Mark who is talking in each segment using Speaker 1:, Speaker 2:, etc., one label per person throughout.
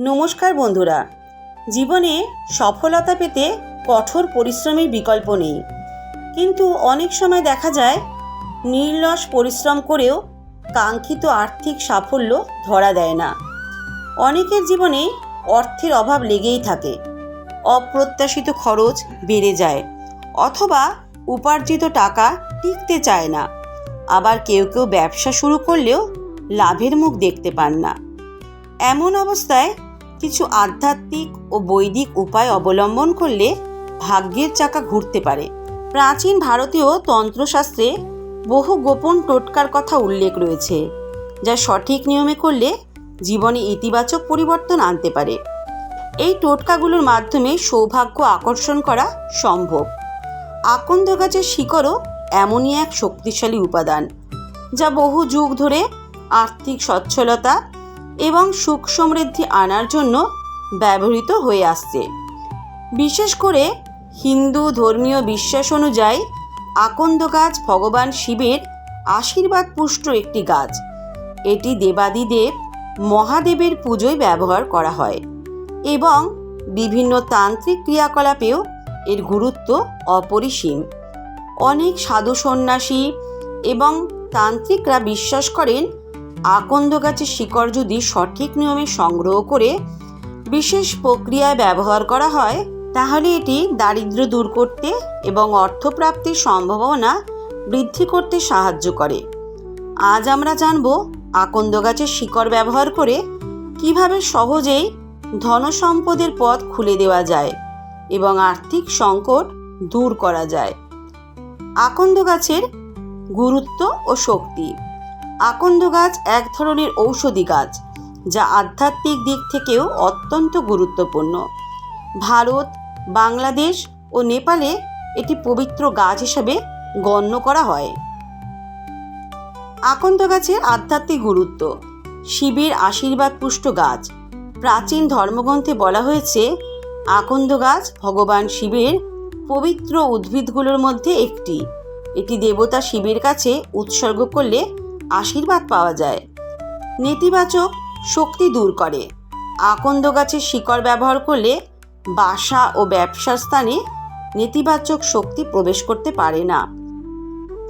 Speaker 1: নমস্কার বন্ধুরা। জীবনে সফলতা পেতে কঠোর পরিশ্রমের বিকল্প নেই। কিন্তু অনেক সময় দেখা যায়, নির্লস পরিশ্রম করেও কাঙ্ক্ষিত আর্থিক সাফল্য ধরা দেয় না। অনেকের জীবনে অর্থের অভাব লেগেই থাকে। অপ্রত্যাশিত খরচ বেড়ে যায় অথবা উপার্জিত টাকা টিকতে চায় না। আবার কেউ কেউ ব্যবসা শুরু করলেও লাভের মুখ দেখতে পান না। এমন অবস্থায় কিছু আধ্যাত্মিক ও বৈদিক উপায় অবলম্বন করলে ভাগ্যের চাকা ঘুরতে পারে। প্রাচীন ভারতীয় তন্ত্রশাস্ত্রে বহু গোপন টোটকার কথা উল্লেখ রয়েছে, যা সঠিক নিয়মে করলে জীবনে ইতিবাচক পরিবর্তন আনতে পারে। এই টোটকাগুলোর মাধ্যমে সৌভাগ্য আকর্ষণ করা সম্ভব। আকন্দ গাছের শিকড়ও এমনই এক শক্তিশালী উপাদান, যা বহু যুগ ধরে আর্থিক সচ্ছলতা এবং সুখ সমৃদ্ধি আনার জন্য ব্যবহৃত হয়ে আসছে। বিশেষ করে হিন্দু ধর্মীয় বিশ্বাস অনুযায়ী আকন্দ গাছ ভগবান শিবের আশীর্বাদ পুষ্ট একটি গাছ। এটি দেবাদিদেব মহাদেবের পুজোয় ব্যবহার করা হয় এবং বিভিন্ন তান্ত্রিক ক্রিয়াকলাপেও এর গুরুত্ব অপরিসীম। অনেক সাধু সন্ন্যাসী এবং তান্ত্রিকরা বিশ্বাস করেন আকন্দ গাছের শিকড় যদি সঠিক নিয়মে সংগ্রহ করে বিশেষ প্রক্রিয়ায় ব্যবহার করা হয়, তাহলে এটি দারিদ্র্য দূর করতে এবং অর্থপ্রাপ্তির সম্ভাবনা বৃদ্ধি করতে সাহায্য করে। আজ আমরা জানব আকন্দ গাছের শিকড় ব্যবহার করে কীভাবে সহজেই ধনসম্পদের পথ খুলে দেওয়া যায় এবং আর্থিক সংকট দূর করা যায়। আকন্দ গাছের গুরুত্ব ও শক্তি। আকন্দ গাছ এক ধরনের ঔষধি গাছ, যা আধ্যাত্মিক দিক থেকেও অত্যন্ত গুরুত্বপূর্ণ। ভারত, বাংলাদেশ ও নেপালে এটি পবিত্র গাছ হিসাবে গণ্য করা হয়। আকন্দ গাছের আধ্যাত্মিক গুরুত্ব, শিবের আশীর্বাদ পুষ্ট গাছ। প্রাচীন ধর্মগ্রন্থে বলা হয়েছে, আকন্দ গাছ ভগবান শিবের পবিত্র উদ্ভিদগুলোর মধ্যে একটি। এটি দেবতা শিবের কাছে উৎসর্গ করলে আশীর্বাদ পাওয়া যায়। নেতিবাচক শক্তি দূর করে। আকন্দ গাছের শিকড় ব্যবহার করলে বাসা ও ব্যবসার স্থানে নেতিবাচক শক্তি প্রবেশ করতে পারে না।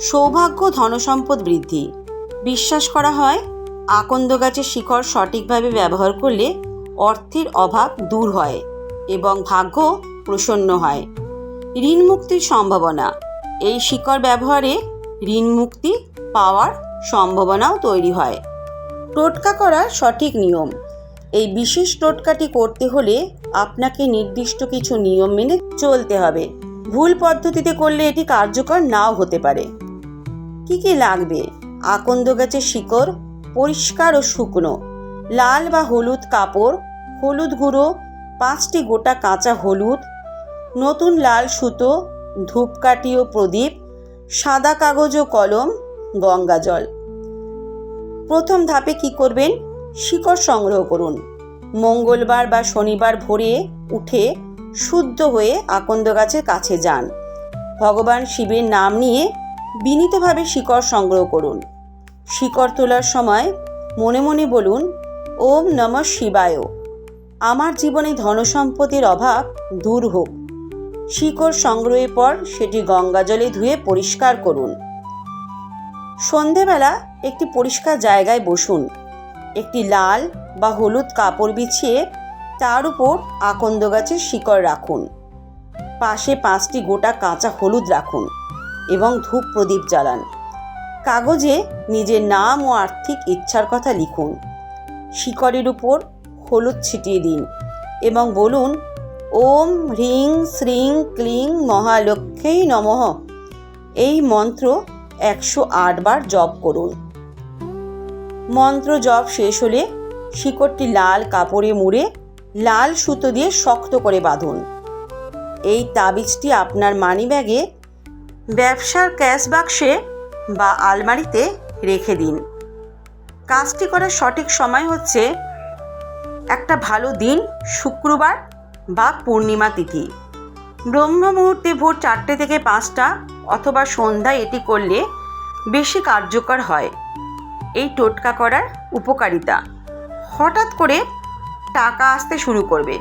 Speaker 1: সৌভাগ্য ধনসম্পদ বৃদ্ধি। বিশ্বাস করা হয়, আকন্দ গাছের শিকড় সঠিকভাবে ব্যবহার করলে অর্থের অভাব দূর হয় এবং ভাগ্য প্রসন্ন হয়। ঋণ মুক্তির সম্ভাবনা। এই শিকড় ব্যবহারে ঋণ মুক্তি পাওয়ার সম্ভাবনাও তৈরি হয়। টোটকা করার সঠিক নিয়ম। এই বিশেষ টোটকাটি করতে হলে আপনাকে নির্দিষ্ট কিছু নিয়ম মেনে চলতে হবে। ভুল পদ্ধতিতে করলে এটি কার্যকর নাও হতে পারে। কি কি লাগবে? আকন্দ গাছের শিকড়, পরিষ্কার ও শুকনো, লাল বা হলুদ কাপড়, হলুদ গুঁড়ো, পাঁচটি গোটা কাঁচা হলুদ, নতুন লাল সুতো, ধূপকাঠি ও প্রদীপ, সাদা কাগজ ও কলম গঙ্গা জল। প্রথম ধাপে কি করবেন? শিকড় সংগ্রহ করুন। মঙ্গলবার বা শনিবার ভোরে উঠে শুদ্ধ হয়ে আকন্দ গাছের কাছে যান। ভগবান শিবের নাম নিয়ে বিনীতভাবে শিকড় সংগ্রহ করুন। শিকড় তোলার সময় মনে মনে বলুন, ওম নম শিবায়। আমার জীবনে ধনসম্পদের অভাব দূর হোক। শিকড় সংগ্রহের পর সেটি গঙ্গা জলে ধুয়ে পরিষ্কার করুন। সন্ধেবেলা একটি পরিষ্কার জায়গায় বসুন। একটি লাল বা হলুদ কাপড় বিছিয়ে তার উপর আকন্দ গাছের শিকড় রাখুন। পাশে পাঁচটি গোটা কাঁচা হলুদ রাখুন এবং ধূপ প্রদীপ জ্বালান। কাগজে নিজের নাম ও আর্থিক ইচ্ছার কথা লিখুন। শিকড়ের উপর হলুদ ছিটিয়ে দিন এবং বলুন, ওম হ্রিং শ্রিং ক্লিং মহালক্ষ্মী নমঃ। এই মন্ত্র একশো বার জপ করুন। মন্ত্র জপ শেষ হলে শিকড়টি লাল কাপড়ে মুড়ে লাল সুতো দিয়ে শক্ত করে বাঁধুন। এই তাবিজটি আপনার মানিব্যাগে ব্যবসার ক্যাশ বাক্সে বা আলমারিতে রেখে দিন। কাজটি করার সঠিক সময় হচ্ছে একটা ভালো দিন, শুক্রবার বা পূর্ণিমা তিথি। ব্রহ্ম মুহূর্তে ভোর চারটে থেকে পাঁচটা অথবা সন্ধ্যায় এটি করলে বেশি কার্যকর হয়। এই টোটকা করার উপকারিতা। হঠাৎ করে টাকা আসতে শুরু করবে।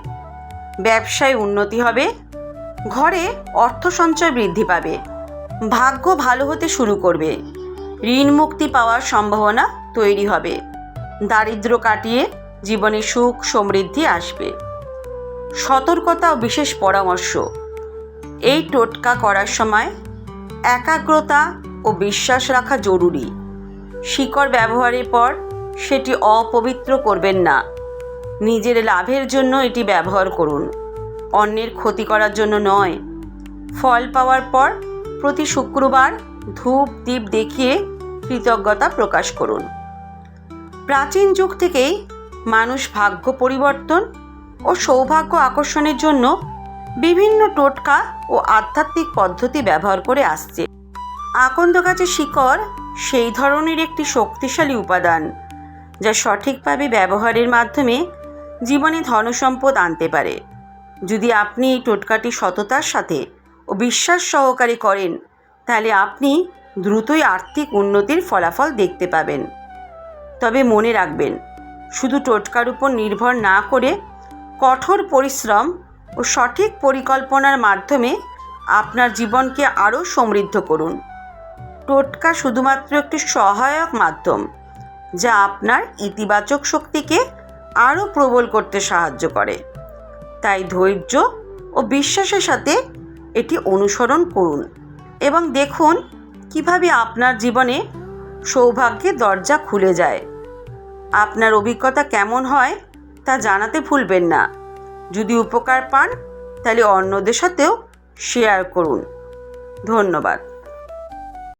Speaker 1: ব্যবসায় উন্নতি হবে। ঘরে অর্থ সঞ্চয় বৃদ্ধি পাবে। ভাগ্য ভালো হতে শুরু করবে। ঋণ মুক্তি পাওয়ার সম্ভাবনা তৈরি হবে। দারিদ্র কাটিয়ে জীবনে সুখ সমৃদ্ধি আসবে। সতর্কতা ও বিশেষ পরামর্শ। এই টোটকা করার সময় একাগ্রতা ও বিশ্বাস রাখা জরুরি। শিকড় ব্যবহারের পর সেটি অপবিত্র করবেন না। নিজের লাভের জন্য এটি ব্যবহার করুন। অন্যের ক্ষতি করার জন্য নয়। ফল পাওয়ার পর প্রতি শুক্রবার ধূপ দ্বীপ দেখিয়ে কৃতজ্ঞতা প্রকাশ করুন। প্রাচীন যুগ থেকেই মানুষ ভাগ্য পরিবর্তন ও সৌভাগ্য আকর্ষণের জন্য বিভিন্ন টোটকা ও আধ্যাত্মিক পদ্ধতি ব্যবহার করে আসছে। আকন্দ গাছের শিকড় সেই ধরনের একটি শক্তিশালী উপাদান, যা সঠিকভাবে ব্যবহারের মাধ্যমে জীবনে ধনসম্পদ আনতে পারে। যদি আপনি এই টোটকাটি সততার সাথে ও বিশ্বাস সহকারে করেন, তাহলে আপনি দ্রুতই আর্থিক উন্নতির ফলাফল দেখতে পাবেন। তবে মনে রাখবেন, শুধু টোটকার উপর নির্ভর না করে কঠোর পরিশ্রম ও সঠিক পরিকল্পনার মাধ্যমে আপনার জীবনকে আরও সমৃদ্ধ করুন। টোটকা শুধুমাত্র একটি সহায়ক মাধ্যম, যা আপনার ইতিবাচক শক্তিকে আরও প্রবল করতে সাহায্য করে। তাই ধৈর্য ও বিশ্বাসের সাথে এটি অনুসরণ করুন এবং দেখুন কীভাবে আপনার জীবনে সৌভাগ্যের দরজা খুলে যায়। আপনার অভিজ্ঞতা কেমন হয় তা জানাতে ভুলবেন না। যদি উপকার পান তাহলে অন্যদের সাথেও শেয়ার করুন। ধন্যবাদ।